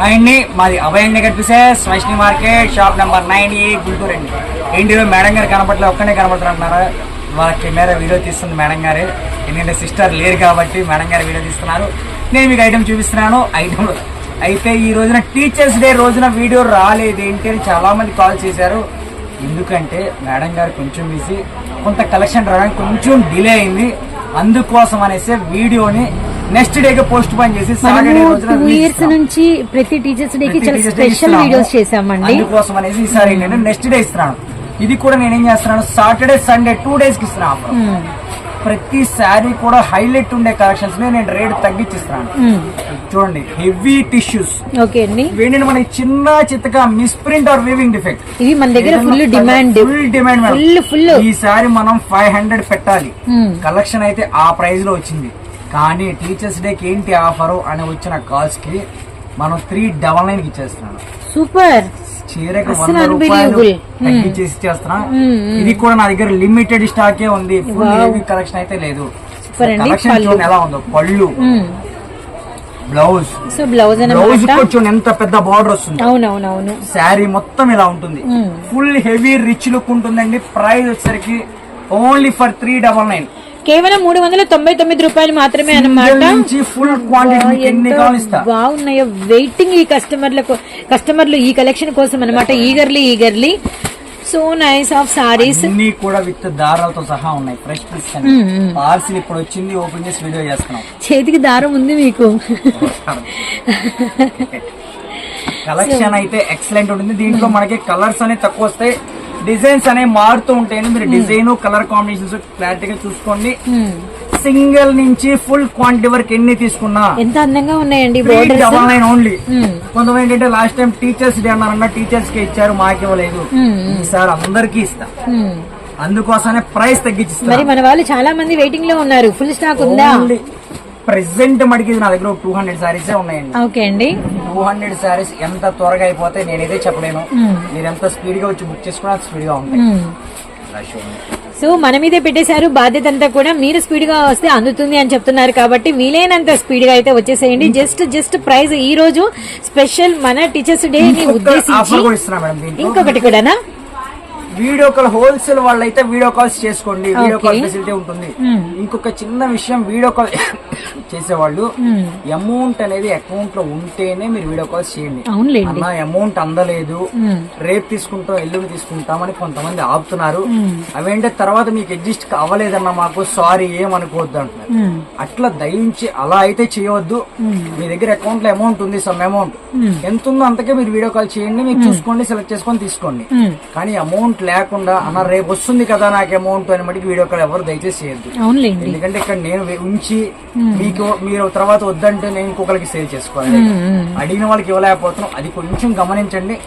Hi అండి. మాది అభయంగా కనిపిసెస్ Vaishnavi market shop number nine A Guntur అండి. ఏంటి మేడం గారు కనపడలేదు ఒక్కనే కనపడుతున్నారు వాళ్ళ కెమెరా వీడియో తీస్తుంది మేడం గారు. ఎందుకంటే సిస్టర్ లేరు కాబట్టి మేడం గారు వీడియో తీస్తున్నారు. నేను మీకు ఐటమ్ చూపిస్తున్నాను. ఐటమ్ అయితే ఈ రోజున టీచర్స్ డే రోజున వీడియో రాలేదు. ఏంటి అని చాలామంది కాల్ చేశారు. ఎందుకంటే మేడం గారు కొంచెం బిజీ. కొంత కలెక్షన్ రావడానికి కొంచెం డిలే అయింది. అందుకోసం అనేసి వీడియోని నెక్స్ట్ డేకి పోస్ట్ పోన్ చేసి టూ ఇయర్స్. నుంచి ప్రతి టీచర్స్ డే కి చాలా స్పెషల్. వీడియోస్ చేసామండి అందుకోసం అనేసి ఈసారి నేను నెక్స్ట్ డే ఇస్తున్నాను ఇది కూడా నేను ఏం చేస్తున్నాను సాటర్డే సండే టూ డేస్కి ఇస్తున్నాను. మ్మ్. ప్రతి శారీ కూడా హైలైట్ ఉండే కలెక్షన్స్ నేను రేట్ తగ్గించిస్తున్నాను మ్మ్. చూడండి హెవీ టిష్యూస్. ఓకే అండి మనకి చిన్న చిత్తగా మిస్ప్రింట్ ఆర్ వీవింగ్ డిఫెక్ట్. ఇవి మన దగ్గర full demand. Full demand full full. ఈసారి మనం ఫైవ్ హండ్రెడ్ పెట్టాలి. కలెక్షన్ అయితే ఆ ప్రైస్లో వచ్చింది. కానీ టీచర్స్ డేకి ఏంటి ఆఫర్ అని వచ్చిన కాల్స్కి మనం త్రీ డబల్ నైన్కి ఇచ్చేస్తున్నాను. సూపర్. చీరకు వంద రూపాయలు. తగ్గించేసి మ్మ్. ఇది కూడా నా దగ్గర లిమిటెడ్ స్టాకే ఉంది. ఫుల్ కలెక్షన్ అయితే లేదు. కలెక్షన్ పళ్ళు. చూడండి ఎలా ఉందో. పళ్ళు. బ్లౌజ్ సో బ్లౌజ్ బ్లౌజ్ చూడండి ఎంత పెద్ద బార్డర్ వస్తుంది. అవునవునవును. శారీ మొత్తం ఇలా ఉంటుంది. ఫుల్ హెవీ రిచ్ లుక్ ఉంటుందండి. ప్రైస్ వచ్చేసరికి only for three double nine కేవలం మూడు వందల తొంభై తొమ్మిది రూపాయలు మాత్రమే అన్నమాట. నుంచి ఫుల్ క్వాంటిటీ బాగున్నాయో వెయిటింగ్ ఈ కస్టమర్లకు కస్టమర్లు ఈ కలెక్షన్ కోసం అనమాట eagerly eagerly so nice of saris అన్ని కూడా విత్ దారాలతో సహా ఉన్నాయి. Fresh piece. పార్సిల్ ఇప్పుడు వచ్చింది ఓపెన్ చేసి వీడియో చేస్తున్నాం. చేతికి దారం ఉంది మీకు. కలెక్షన్ అయితే ఎక్సలెంట్ ఉంటుంది. దీంట్లో మనకి కలర్స్ అనేవి తక్కువ వస్తాయి. డిజైన్స్ అనేవి మారుతూ ఉంటాయని మీరు డిజైన్ కలర్ కాంబినేషన్స్ క్లారిటీగా చూసుకోండి. మ్మ్. సింగిల్ నుంచి ఫుల్ క్వాంటిటీ వరకు ఎన్ని తీసుకున్నా ఎంత అందంగా ఉన్నాయండి డబల్ నైన్ ఓన్లీ. కొంతమంది ఏంటంటే లాస్ట్ టైం టీచర్స్ డే అన్నారన్న టీచర్స్కి ఇచ్చారు మాకు ఇవ్వలేదు. మ్మ్. ఈసారి అందరికీ ఇస్తా. అందుకోసమే ప్రైస్ తగ్గించిస్తా మరి మన వాళ్ళు చాలా మంది వెయిటింగ్లో ఉన్నారు. ఫుల్ స్టాక్ ఉందా? ప్రెసెంట్ మడికి నా దగ్గర టూ హండ్రెడ్ సారీస్ ఉన్నాయండి. ఓకే అండి. టూ హండ్రెడ్ సారీస్ ఎంత త్వరగా అయిపోతే నేను ఇదే చెప్పలేను. మీరు ఎంత స్పీడ్గా వచ్చి బుక్ చేసుకున్నా స్పీడ్గా ఉంటాయి. సో మన మీదే పెట్టేశారు. బాధ్యత అంతా కూడా మీరు స్పీడ్గా వస్తే అందుతుంది అని చెప్తున్నారు కాబట్టి వీలైనంత స్పీడ్గా అయితే వచ్చేసేయండి. జస్ట్ జస్ట్ ప్రైజ్ ఈ రోజు స్పెషల్ మన టీచర్స్ డే ని ఉద్దేశించి ఇంకొకటి కూడానా? వీడియో కాల్ హోల్సేల్ వాళ్ళైతే వీడియో కాల్స్ చేసుకోండి వీడియో కాల్. ఫెసిలిటీ ఉంటుంది. ఇంకొక చిన్న విషయం వీడియో కాల్ చేసేవాళ్ళు. అమౌంట్ అనేది అకౌంట్లో ఉంటేనే మీరు వీడియో కాల్స్ చేయండి అన్న అమౌంట్ అందలేదు. రేపు తీసుకుంటాం ఎల్లుండి తీసుకుంటామని కొంతమంది ఆపుతున్నారు. అవేంటే తర్వాత మీకు అడ్జస్ట్ అవ్వలేదన్న మాకు సారీ ఏమనుకోవద్దు అంటున్నారు. అట్లా దయించి అలా అయితే చేయవద్దు మీ దగ్గర అకౌంట్లో అమౌంట్ ఉంది సమ్ అమౌంట్. ఎంత ఉందో అంతకే మీరు వీడియో కాల్ చేయండి మీకు చూసుకోండి సెలెక్ట్ చేసుకొని తీసుకోండి. కానీ అమౌంట్ లేకుండా అన్న రేపు వస్తుంది కదా నాకు అమౌంట్ అని మటుకు వీడియో కాల్ ఎవరు దయచేసి చేయొద్దు. ఎందుకంటే ఇక్కడ నేను ఉంచి మీకు మీరు తర్వాత వద్దంటే నేను ఇంకొకరికి సేల్ చేసుకోవాలి. అడిగిన వాళ్ళకి ఇవ్వలేకపోతున్నాం. అది కొంచెం గమనించండి.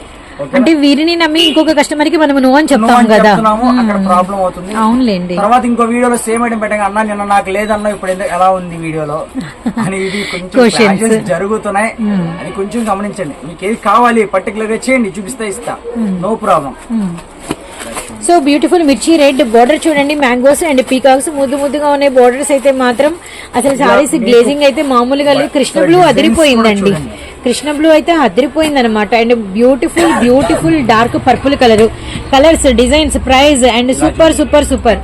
అంటే వీరిని నమ్మి ఇంకొక కస్టమర్కి మనం నువ్వు అని చెప్తాం కదా. అక్కడ ప్రాబ్లం అవుతుంది. అవునులేండి. తర్వాత ఇంకో వీడియోలో సేమ్ ఐటమ్ పెట్టగా అన్న నిన్న నాకు లేదన్నా ఇప్పుడు ఎలా ఉంది వీడియోలో? అని ఇది కొంచెం జరుగుతున్నాయి. అది కొంచెం గమనించండి. మీకు ఏది కావాలి పర్టికులర్గా చేయండి చూపిస్తే ఇస్తా. నో ప్రాబ్లం సో బ్యూటిఫుల్ మిర్చి రెడ్ బోర్డర్ చూడండి మ్యాంగోస్ అండ్ పీకాక్స్ ముద్దు ముద్దుగా ఉన్నాయి బోర్డర్స్ అయితే మాత్రం. అసలు సారీస్ గ్లేజింగ్ అయితే మామూలుగా లేదు. కృష్ణ బ్లూ అదిరిపోయిందండి. కృష్ణ బ్లూ అయితే అదిరిపోయింది అనమాట and beautiful beautiful dark purple colour colours designs price and super super super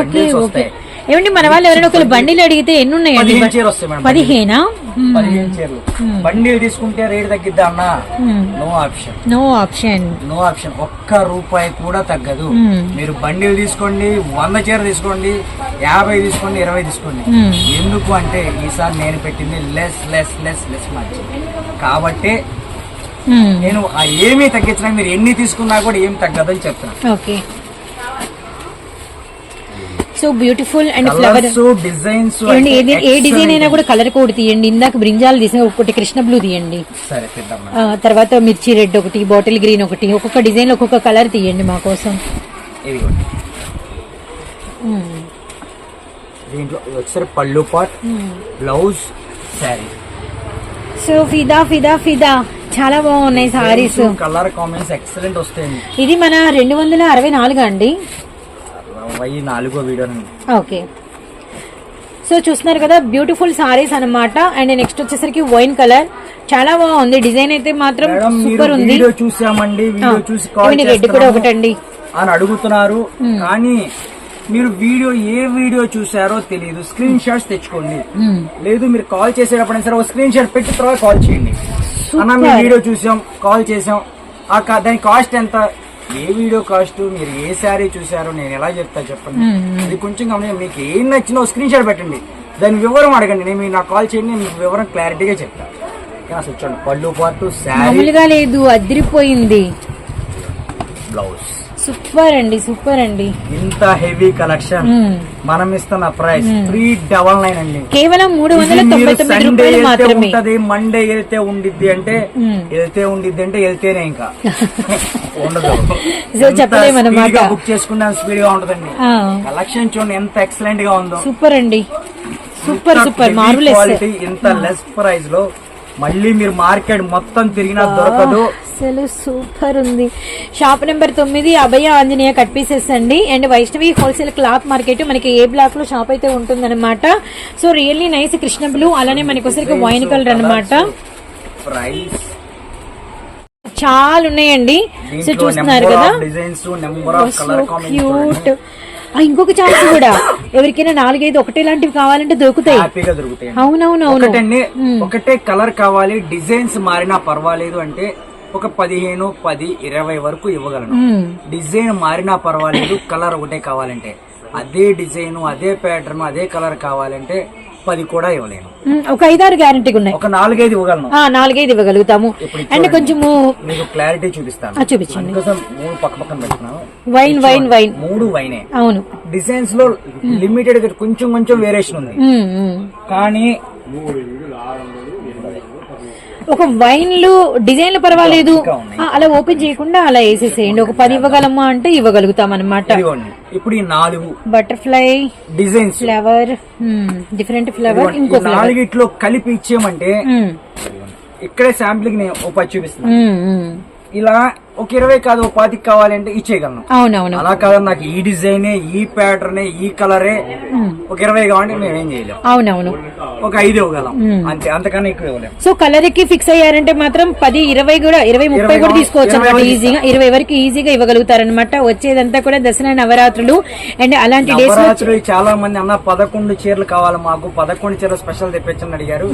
okay okay ఏమండి మన వాళ్ళు ఎవరైనా ఒకరు బండిలు అడిగితే ఎన్ని ఉన్నాయండి పదిహేను? పదిహేనా. పదిహేను చీరలు. బండిల్ తీసుకుంటే రేట్ తగ్గిద్దా అన్న? No option. No option. No option. ఒక్క రూపాయి కూడా తగ్గదు. మీరు బండిల్ తీసుకోండి వంద చీర తీసుకోండి యాభై తీసుకోండి ఇరవై తీసుకోండి. ఎందుకు అంటే ఈసారి నేను పెట్టింది less less less less margin కాబట్టి నేను ఏమీ తగ్గించినా మీరు ఎన్ని తీసుకున్నా కూడా ఏం తగ్గదని చెప్తున్నాను okay. So beautiful and flower designs A design అయినా కూడా కలర్ కోడ్ తీయండి. ఇందాక బ్రింజాల్ తీసిన ఒకటి కృష్ణ బ్లూ తీయండి. తర్వాత మిర్చి రెడ్ ఒకటి బాటిల్ గ్రీన్ ఒకటి ఒక్కొక్క డిజైన్ ఒక్కొక్క కలర్ తీయండి మా కోసం. దీంట్లో పళ్ళు పాట్ బ్లౌజ్ శారీ సో ఫిదా ఫిదా ఫిదా. చాలా బాగున్నాయి సారీస్ కలర్ కాంబినేషన్ ఎక్సలెంట్ వస్తాయండి. ఇది మన రెండు వందల అరవై నాలుగు అండి. అరవై నాలుగో వీడియో ఓకే. సో చూస్తున్నారు కదా బ్యూటిఫుల్ సారీస్ అన్నమాట. అండ్ నెక్స్ట్ వచ్చేసరికి వైన్ కలర్ చాలా బాగుంది. డిజైన్ అయితే మాత్రం సూపర్ ఉంది. వీడియో చూసామండి. వీడియో చూసి రెడ్ కూడా ఒకటండి. అని అడుగుతున్నారు. కానీ మీరు వీడియో ఏ వీడియో చూసారో తెలియదు స్క్రీన్ షాట్స్ తెచ్చుకోండి. లేదు మీరు కాల్ చేసేటప్పుడు సరే ఒక స్క్రీన్ షాట్ పెట్టి తర్వాత కాల్ చేయండి. అన్న మేము వీడియో చూసాం కాల్ చేసాం. ఆ దాని కాస్ట్ ఎంత? ఏ వీడియో కాస్ట్ మీరు ఏ శారీ చూసారో నేను ఎలా చెప్తా చెప్పండి. అది కొంచెం గమనించండి మీకు ఏం నచ్చినా స్క్రీన్ షాట్ పెట్టండి. దాని వివరం అడగండి నేను మీకు నాకు కాల్ చేయండి మీకు వివరం క్లారిటీగా చెప్తా. కానీ అసలు చూడండి పళ్ళు పాటు శారీ. లేదు అదిరిపోయింది. బ్లౌజ్ సూపర్ అండి సూపర్ అండి. ఇంత హెవీ కలెక్షన్. మనం ఇస్తున్న ప్రైస్ త్రీ డబల్ నైన్ అండి. కేవలం మూడు వందల తొంభై తొమ్మిది సండే రూపాయలు వెళ్తే మాత్రమే. ఉంటది మండే వెళ్తే ఉండిద్ది అంటే. వెళ్తే ఉండిద్ది అంటే వెళ్తేనే ఇంకా. ఉండదు. బుక్ చేసుకున్న స్పీడ్గా ఉంటదండి కలెక్షన్ చూడండి ఎంత ఎక్సలెంట్గా ఉందో. సూపర్ అండి. సూపర్ సూపర్ మార్వెలెస్ క్వాలిటీ ఇంత లెస్ ప్రైస్లో మళ్ళీ మీరు మార్కెట్ మొత్తం తిరిగినా దొరకదు. అసలు సూపర్ ఉంది. షాప్ నెంబర్ తొమ్మిది అభయ ఆంజనేయ కట్ పీసెస్ అండి. And Vaishnavi wholesale cloth market మనకి ఏ బ్లాక్లో షాప్ అయితే ఉంటుందన్నమాట. So really nice Krishna blue అలానే మనకి వచ్చరికి వైన్ కలర్ అన్నమాట. ప్రైస్ చాలా ఉన్నాయండి. సో చూస్తున్నారు కదా? క్యూట్ ఇంకొక ఛాన్స్ కూడా. ఎవరికైనా నాలుగైదు ఒకటే లాంటివి కావాలంటే దొరుకుతాయి. హ్యాపీగా దొరుకుతాయి అవునవునవును. ఒకటండి ఒకటే కలర్ కావాలి డిజైన్స్ మారినా పర్వాలేదు అంటే ఒక పదిహేను పది ఇరవై వరకు ఇవ్వగలను. డిజైన్ మారినా పర్వాలేదు కలర్ ఒకటే కావాలంటే. అదే డిజైన్ అదే ప్యాటర్న్ అదే కలర్ కావాలంటే పది కూడా ఇవ్వలేను. ఒక ఐదారు గ్యారంటీగా ఉన్నాయి. ఒక నాలుగైదు ఇవ్వగలను. నాలుగైదు ఇవ్వగలుగుతాము. అండ్. కొంచెము మీకు క్లారిటీ చూపిస్తాను. చూపించండి. మూడు పక్క పక్కన పెట్టుకున్నాను వైన్ వైన్ వైన్ మూడు వైనే అవును. డిజైన్స్లో లిమిటెడ్ కొంచెం కొంచెం వేరియేషన్ ఉంది. కానీ ఒక వైన్లు డిజైన్లు పర్వాలేదు. అలా ఓపెన్ చేయకుండా అలా వేసేసేయండి. ఒక పది ఇవ్వగలమా అంటే ఇవ్వగలుగుతాం అనమాట ఇప్పుడు ఈ నాలుగు butterfly designs. Flower different flower ఇంకో నాలుగిట్లో కలిపి ఇచ్చేయమంటే ఇక్కడే శాంపుల్ని ఓ పది చూపిస్తున్నా. ఇలా ఒక ఇరవై కాదు ఒక పాతికి కావాలంటే ఇచ్చేయగలను. అవునవును. అలా కాదు నాకు ఈ డిజైన్ ఈ ప్యాటర్న్ ఈ కలరే ఒక ఇరవై కావాలంటే మేము ఏం చేయలేం. అవునవును. ఒక ఐదు ఇవ్వగలం. అంతే అంతకన్నా ఎక్కువ ఇవ్వలేం. సో కలర్కి ఫిక్స్ అయ్యారంటే మాత్రం పది ఇరవై కూడా ఇరవై ముప్పై కూడా తీసుకోవచ్చు అనమాట ఈజీగా ఇరవై వరకు ఈజీగా ఇవ్వగలుగుతారనమాట వచ్చేదంతా కూడా దసరా నవరాత్రులు అండ్ అలాంటి డేస్ నవరాత్రులు చాలా మంది అన్న పదకొండు చీరలు కావాలి మాకు పదకొండు చీరలు స్పెషల్ తెప్పించని అడిగారు.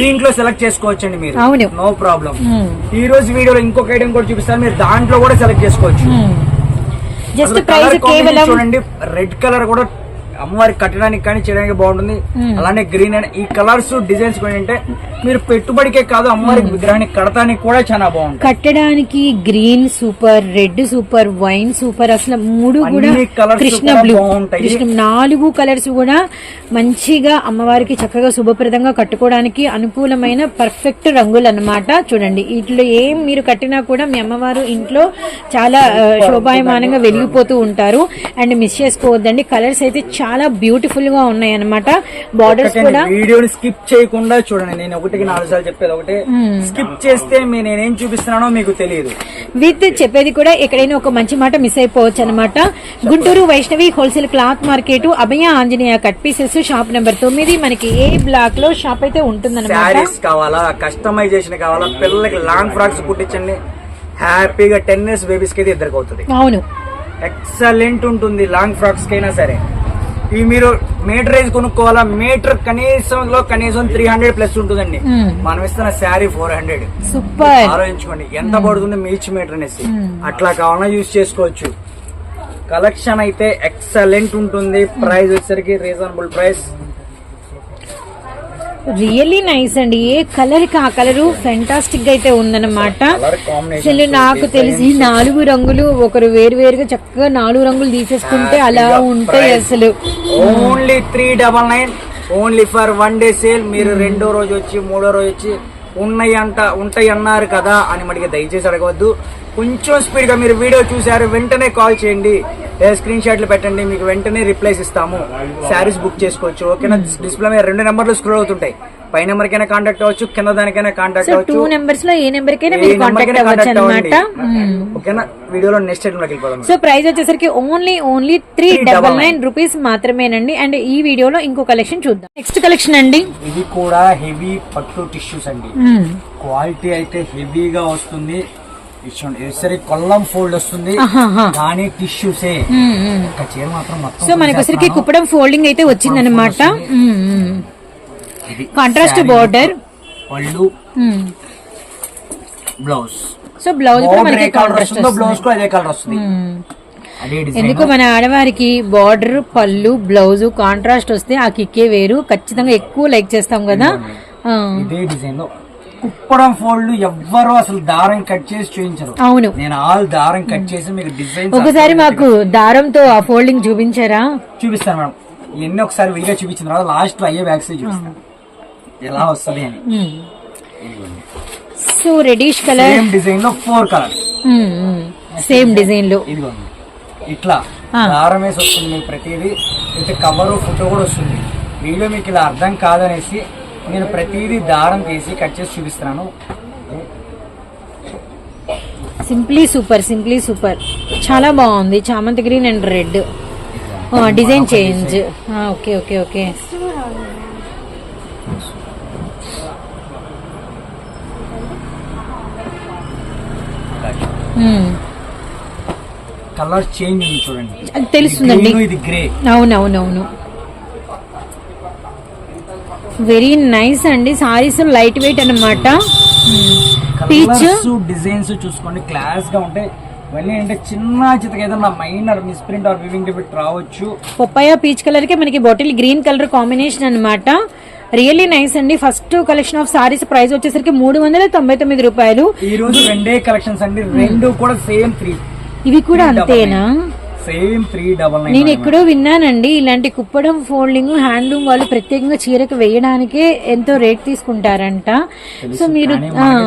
దీంట్లో సెలెక్ట్ చేసుకోవచ్చండి మీరు. అవును. No problem. ఈ రోజు వీడియోలో ఇంకొక ఐటమ్ కూడా చూపిస్తాను మీరు దాంట్లో కూడా సెలెక్ట్ చేసుకోవచ్చు. జస్ట్ అసలు ప్రైస్ కేవలం చూడండి రెడ్ కలర్ కూడా అమ్మవారికి కట్టడానికి కానీ చేయడానికి బాగుంటుంది. అలానే గ్రీన్ అండ్ ఈ కలర్స్ డిజైన్స్ కూడా ఏంటంటే మీరు పెట్టుబడికే కాదు అమ్మవారికి విగ్రహాన్ని కడతానికి కూడా చాలా బాగుంటుంది. కట్టడానికి green super red super wine super అసలు మూడు కూడా కృష్ణ బ్లూ. బాగుంటాయి. కృష్ణ నాలుగు కలర్స్ కూడా మంచిగా అమ్మవారికి చక్కగా శుభప్రదంగా కట్టుకోవడానికి అనుకూలమైన పర్ఫెక్ట్ రంగులు అన్నమాట. చూడండి వీటిలో ఏం మీరు కట్టినా కూడా మీ అమ్మవారు ఇంట్లో చాలా శోభాయమానంగా వెలిగిపోతూ ఉంటారు. అండ్ మిస్ చేసుకోవద్దండి కలర్స్ అయితే చాలా బ్యూటిఫుల్గా ఉన్నాయి అనమాట బార్డర్స్ కూడా వీడియోని స్కిప్ చేయకుండా చూడండి. నేను ఒకటికి నాలుగు సార్లు చెప్పేది ఒకటే. స్కిప్ చేస్తే నేనేం చూపిస్తున్నానో మీకు తెలియదు. విత్ చెప్పేది కూడా ఎక్కడైనా ఒక మంచి మాట మిస్ అయిపోవచ్చు అనమాట Guntur Vaishnavi wholesale cloth market Abhaya Anjaneya cut pieces shop number తొమ్మిది. మనకి ఏ బ్లాక్లో షాప్ అయితే ఉంటుందన్నమాట. శారీస్ కావాలా కస్టమైజేషన్ కావాలా పిల్లలకి లాంగ్ ఫ్రాక్స్ కుట్టించండి. హ్యాపీగా టెన్ ఇయర్స్ బేబీస్కి అయితే ఇద్దరికి అవుతుంది. అవును. ఎక్సలెంట్ ఉంటుంది లాంగ్ ఫ్రాక్స్ కైనా సరే. ఇవి మీరు మీటర్ రేజ్ కొనుక్కోవాలా? మీటర్ కనీసం లో కనీసం త్రీ హండ్రెడ్ ప్లస్ ఉంటుందండి. మనం ఇస్తున్న శారీ ఫోర్ హండ్రెడ్ సూపర్. ఆలోచించుకోండి. ఎంత పడుతుంది మీచ్ మీటర్ అనేసి. అట్లా కావాలన్నా యూజ్ చేసుకోవచ్చు. కలెక్షన్ అయితే ఎక్సలెంట్ ఉంటుంది. ప్రైస్ వచ్చేసరికి రీజనబుల్ ప్రైస్ రియల్లీ నైస్ అండి. ఏ కలర్కి ఆ కలర్ ఫెంటాస్టిక్గా అయితే ఉందన్నమాట. అసలు నాకు తెలిసి నాలుగు రంగులు ఒకరు వేరు వేరుగా చక్కగా నాలుగు రంగులు తీసేసుకుంటే అలా ఉంటాయి అసలు. Only three double nine only for one day sale మీరు రెండో రోజు వచ్చి మూడో రోజు వచ్చి ఉన్నాయి అంట ఉంటాయి అన్నారు కదా అని మనకి దయచేసి అడగవద్దు. కొంచెం స్పీడ్గా మీరు వీడియో చూసారు వెంటనే కాల్ చేయండి. స్క్రీన్ షాట్లు పెట్టండి మీకు వెంటనే రిప్లైస్ ఇస్తాము. శారీస్ బుక్ చేసుకోవచ్చు ఓకేనా? డిస్ప్లే మీద రెండు నెంబర్లు స్క్రోల్ అవుతుంటాయి. పై నెంబర్ కైనా కాంటాక్ట్ అవ్వచ్చు కింద దానికైనా కాంటాక్ట్ సో టూ అవ్వచ్చు నెంబర్స్లో ఏ నెంబర్ కైనా మీరు కాంటాక్ట్ అవ్వచ్చు అనమాట అవ్వండి ఓకేనా? వీడియోలో నెక్స్ట్ ఐటమ్లోకి వెళ్ళిపోదాం. సో ప్రైస్ వచ్చేసరికి only only three double nine rupees మాత్రమేనండి. అండ్ ఈ వీడియోలో ఇంకో కలెక్షన్ చూద్దాం. నెక్స్ట్ కలెక్షన్ అండి. ఇది కూడా హెవీ పట్టు టిష్యూస్ అండి. క్వాలిటీ అయితే హెవీగా వస్తుంది. కొల్లం ఫోల్డ్ వస్తుంది. కానీ టిష్యూసే. ఒక చీర మాత్రం మొత్తం సో మనకి. కుప్పడం ఫోల్డింగ్ అయితే వచ్చిందనమాట ఇది కాంట్రాస్ట్ బార్డర్ పళ్ళు. బ్లౌజ్. సో బ్లౌజ్ కూడా మనకి కాంట్రాస్ట్ బ్లౌజ్ కూడా అదే కలర్ వస్తుంది. అదే ఎందుకు మన ఆడవారికి బార్డర్ పళ్ళు బ్లౌజ్ కాంట్రాస్ట్ వస్తే ఆ కిక్కే వేరు. ఖచ్చితంగా ఎక్కువ లైక్ చేస్తాం కదా. ఇదే డిజైన్లో కుప్పడం ఫోల్డ్ ఎవ్వరు అసలు దారం కట్ చేసి చూపించరు. అవును. నేను ఆల్ దారం కట్ చేసి మీకు డిజైన్ ఒకసారి మాకు దారంతో ఆ ఫోల్డింగ్ చూపించారా? చూపిస్తాను మేడం. ఎన్ని ఒకసారి విడిగా చూపించిన తర్వాత లాస్ట్లో అయ్యే బ్యాగ్స్ చూపిస్తాను. ఎలా వస్తుంది అని. సో రెడిష్ కలర్ సేమ్ డిజైన్లో ఫోర్ కలర్స్ సేమ్ డిజైన్లో. ఇదిగోండి. ఇట్లా. దారం వేసి వస్తుంది ప్రతిదీ. అయితే కవర్ ఫోటో కూడా వస్తుంది. వీడియో మీకు ఇలా అర్థం కాదనేసి నేను ప్రతిదీ దారం తీసి కట్ చేసి చూపిస్తున్నాను. Simply super simply super. చాలా బాగుంది. చామంతి green and red. Design change. Okay okay okay. Colour change చూడండి. తెలుస్తుందండి. Green, ఇది గ్రే అవునవునవును. వెరీ నైస్ అండి. సారీస్ లైట్ వెయిట్ అనమాట పీచ్ డిజైన్స్ చూసుకోండి. క్లాస్గా ఉంటాయి ఇవన్నీ అంటే చిన్న చితక ఏదన్నా మైనర్ మిస్ప్రింట్ ఆర్ వివింగ్ రావచ్చు. పొప్పాయ పీచ్ కలర్కి మనకి బాటిల్ గ్రీన్ కలర్ కాంబినేషన్ అన్నమాట. రియల్లీ నైస్ అండి. First collection of saris price వచ్చేసరికి మూడు వందల తొంభై తొమ్మిది రూపాయలు. ఈ రోజు రెండే కలెక్షన్స్ అండి. రెండు కూడా సేమ్ త్రీ ఇవి కూడా అంతేనా? సేమ్ త్రీ డబల్ నేను నైన్ ఎక్కడో విన్నానండి ఇలాంటి కుప్పడం ఫోల్డింగ్ హ్యాండ్లూమ్ వాళ్ళు ప్రత్యేకంగా చీరకు వేయడానికే ఎంతో రేట్ తీసుకుంటారంట. సో మీరు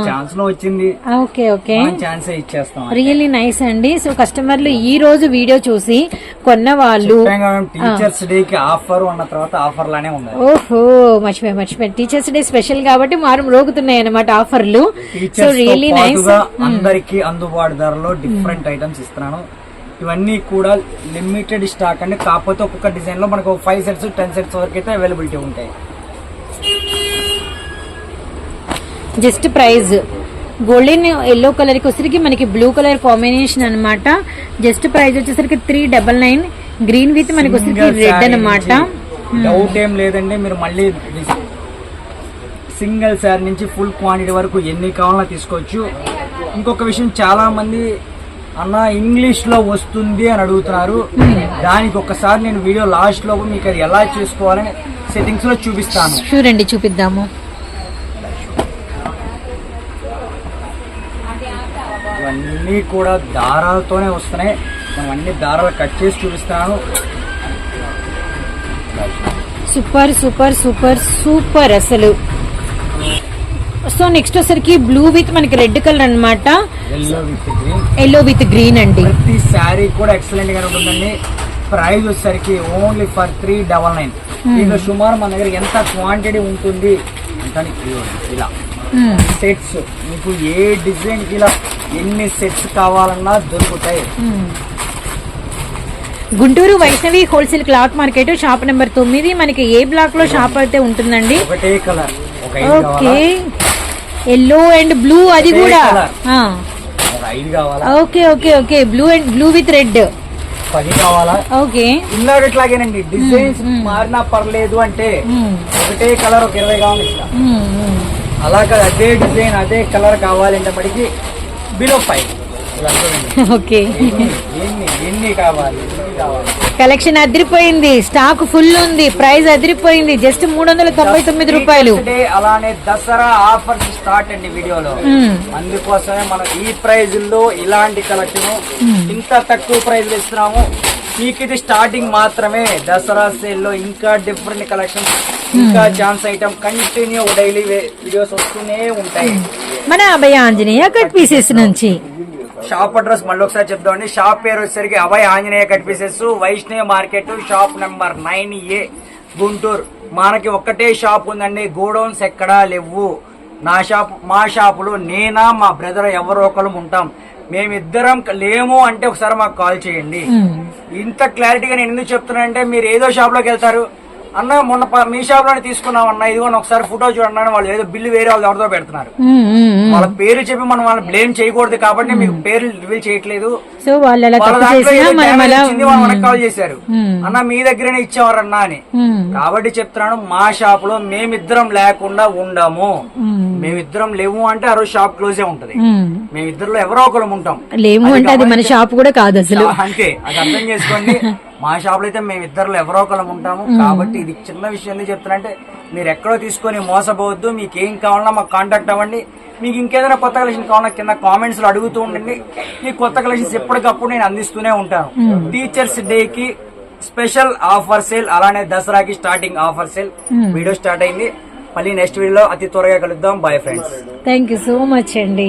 ఛాన్స్లో వచ్చింది. Okay okay. ఛాన్స్ ఇచ్చేస్తాం రియల్లీ నైస్ అండి. సో కస్టమర్లు ఈ రోజు వీడియో చూసి కొన్న వాళ్ళు టీచర్స్ డే కి ఆఫర్ ఉన్న తర్వాత ఆఫర్ లానే ఉంది. ఓహో మర్చిపోయి మర్చిపోయి. టీచర్స్ డే స్పెషల్ కాబట్టి మారు రోగుతున్నాయి అన్నమాట ఆఫర్లు. So really nice. అందరికి అందుబాటు ధరలో డిఫరెంట్ ఐటమ్స్ ఇస్తున్నాను. ఇవన్నీ కూడా లిమిటెడ్ స్టాక్ అండి. కాకపోతే ఒక్కొక్క డిజైన్లో మనకు ఫైవ్ సెట్స్ టెన్ సెట్స్ వరకు అయితే అవైలబిలిటీ ఉంటాయి. జస్ట్ ప్రైస్ గోల్డెన్ ఎల్లో కలర్కి వచ్చేసరికి మనకి బ్లూ కలర్ కాంబినేషన్ అన్నమాట. జస్ట్ ప్రైస్ వచ్చేసరికి three double nine green with మనకి వచ్చేసరికి రెడ్ అన్నమాట. డౌట్ ఏం లేదండి మీరు మళ్ళీ సింగిల్ శారీ నుంచి ఫుల్ క్వాంటిటీ వరకు ఎన్ని కావాలన్నా తీసుకోవచ్చు. ఇంకొక విషయం చాలా మంది అన్న ఇంగ్లీష్లో వస్తుంది అని అడుగుతున్నారు. దానికి ఒక్కసారి నేను వీడియో లాస్ట్లో మీకు అది ఎలా చేసుకోవాలని సెట్టింగ్స్లో చూపిస్తాను. చూడండి చూపిద్దాము. ఇవన్నీ కూడా దారాలతోనే వస్తున్నాయి. మనం అన్ని దారాలు కట్ చేసి చూపిస్తాను. సూపర్ సూపర్ సూపర్ సూపర్ అసలు. సో నెక్స్ట్ వచ్చేసరికి బ్లూ విత్ మనకి రెడ్ కలర్ అన్నమాట. ఎల్లో విత్ గ్రీన్ అండి. ప్రతి శారీ కూడా ఎక్సలెంట్ గానే ఉంటుందండి. ప్రైస్ వచ్చేసరికి only for three double nine దీంట్లో సుమారు మన దగ్గర ఎంత క్వాంటిటీ ఉంటుంది? ఇలా. సెట్స్ మీకు ఏ డిజైన్ ఇలా ఎన్ని సెట్స్ కావాలన్నా దొరుకుతాయి. మ్మ్. Guntur Vaishnavi wholesale cloth market shop number తొమ్మిది. మనకి ఏ బ్లాక్లో షాప్ అయితే ఉంటుందండి? ఒకటే colour. Okay. Yellow and blue అది కూడా. Okay okay okay. Blue and blue with red పది కావాలా? ఓకే. ఇందాక ఇట్లాగేనండి. డిజైన్స్ మారినా పర్లేదు అంటే. ఒకటే కలర్ ఒక ఇరవై కావాలి మ్మ్. అలాగే అదే డిజైన్ అదే కలర్ కావాలంటే మటుకి బిలో ఫైవ్. ఓకే. ఎన్ని ఎన్ని కావాలి? కలెక్షన్ అదిరిపోయింది స్టాక్ ఫుల్ ఉంది ప్రైస్ అదిరిపోయింది జస్ట్ మూడు వందల తొంభై తొమ్మిది రూపాయలు అలానే దసరా ఆఫర్స్ స్టార్ట్ అండి వీడియోలో. అందుకోసమే మనం ఈ ప్రైజ్లో ఇలాంటి కలెక్షన్ ఇంత తక్కువ ప్రైజ్ ఇస్తున్నాము మీకు ఇది స్టార్టింగ్ మాత్రమే. దసరా సేల్లో ఇంకా డిఫరెంట్ కలెక్షన్ ఇంకా chance item continue daily videos వస్తూనే ఉంటాయి. మన అభయ ఆంజనేయ కట్ పీసెస్ నుంచి. షాప్ అడ్రస్ మళ్ళీ ఒకసారి చెప్దామండి. షాప్ పేరు వచ్చేసరికి Abhay Anjaneya cut pieces Vaishnavi market shop number nine A Guntur. మనకి ఒక్కటే షాప్ ఉందండి. గోడౌన్స్ ఎక్కడా లేవు. నా షాప్ మా షాపులో నేనా మా బ్రదర్ ఎవరో ఒకరు ఉంటాం. మేమిద్దరం లేము అంటే ఒకసారి మాకు కాల్ చేయండి. ఇంత క్లారిటీగా నేను ఎందుకు చెప్తున్నానంటే మీరు ఏదో షాప్లోకి వెళ్తారు అన్న మొన్న మీ షాప్లోనే తీసుకున్నాం అన్న ఇదిగోండి ఒకసారి ఫోటో చూడండి అన్న వాళ్ళు ఏదో బిల్లు వేరే వాళ్ళు ఎవరితో పెడుతున్నారు. వాళ్ళ పేరు చెప్పి మనం వాళ్ళని బ్లేమ్ చేయకూడదు కాబట్టి మీకు పేర్లు రివీల్ చేయట్లేదు. సో వాళ్ళు కాల్ చేశారు. అన్న మీ దగ్గరనే ఇచ్చేవారన్నా అని. కాబట్టి చెప్తున్నాను మా షాప్లో మేమిద్దరం లేకుండా ఉండము. మేమిద్దరం లేవు అంటే ఆ రోజు షాప్ క్లోజే ఉంటది. ఉమ్. మేమిద్దరిలో ఎవరో ఒకరు ఉంటాం. లేము అంటే అది మన షాప్ కూడా కాదు అసలు. అంతే అది అర్థం చేసుకోండి. మా షాప్లో అయితే మేము ఇద్దరు ఎవరో ఒకరు ఉంటాము. కాబట్టి ఇది చిన్న విషయం ఎందుకు చెప్తున్నా అంటే మీరు ఎక్కడో తీసుకొని మోసపోవద్దు మీకు ఏం కావాలన్నా మాకు కాంటాక్ట్ అవ్వండి. మీకు ఇంకేదైనా కొత్త కలెక్షన్ కావాలన్నా కింద కామెంట్స్లో అడుగుతూ ఉండండి. మీకు కొత్త కలెక్షన్స్ ఎప్పటికప్పుడు నేను అందిస్తూనే ఉంటాను. టీచర్స్ డే కి స్పెషల్ ఆఫర్ సేల్ అలానే దసరాకి starting offer sale video start అయింది. మళ్ళీ నెక్స్ట్ వీడియోలో అతి త్వరగా కలుద్దాం. Bye friends thank you so much అండి